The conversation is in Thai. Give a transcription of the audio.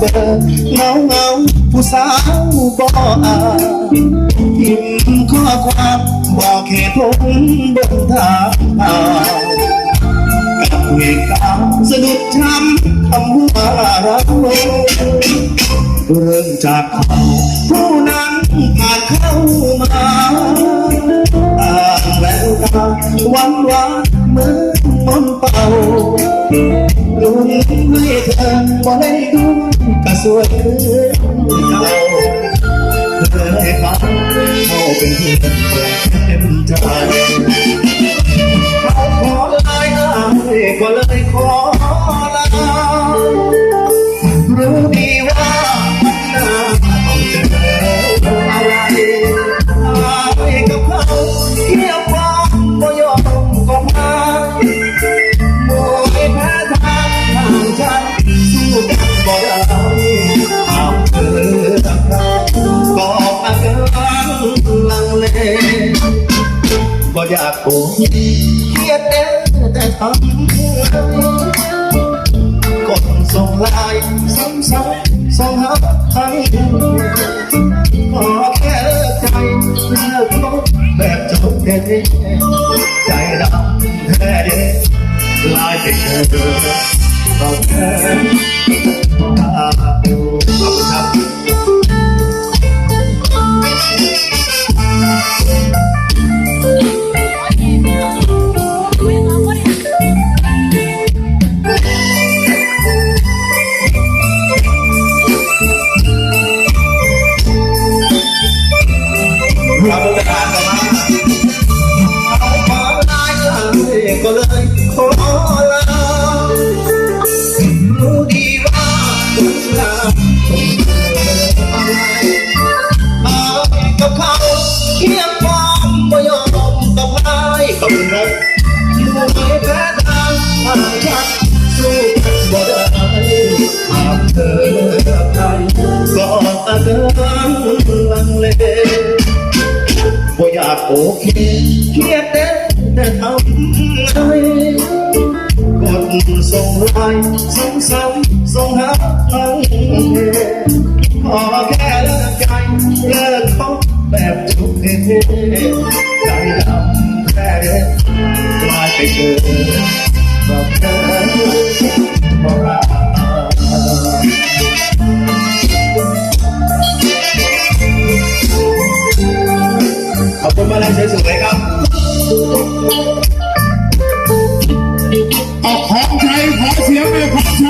เบอร์เงาเงาผู้สาวบ่อาพิมพ์ข้อความบอกเหตุผลบนทางผ่านกับเหตุการณ์สะดุดช้ำคำว่ารักโลกเริ่มจากเขาผู้นั้นผ่านเข้ามาอ่านแววตาวานวานเหมือนมนเป่าลุงให้เธอบ่ได้ดู สวยคืนเก่าเคยฟังเขาเป็นเพื่อนเต็มใจ บ่อยากโกรธเครียดเด้แต่ทำกดส่งไลน์ซ้ำๆส่งหาให้ขอแค่เลิกใจเลิกลบแบบจบเด็ดใจดำแท้เด็ดลายเป็นเธอเราแค่ตา อาการลังเลบ่อยากโอเคเครียดแต่แต่ทำไงกดส่งไลน์ส่งซ้ำส่งหาทั้งเพขอแค่เลิกใจเลิกคบแบบจุกเทใจดำแค่เด็ดกลายไปเกับ ของใช้ขอเสียงเลยของใช้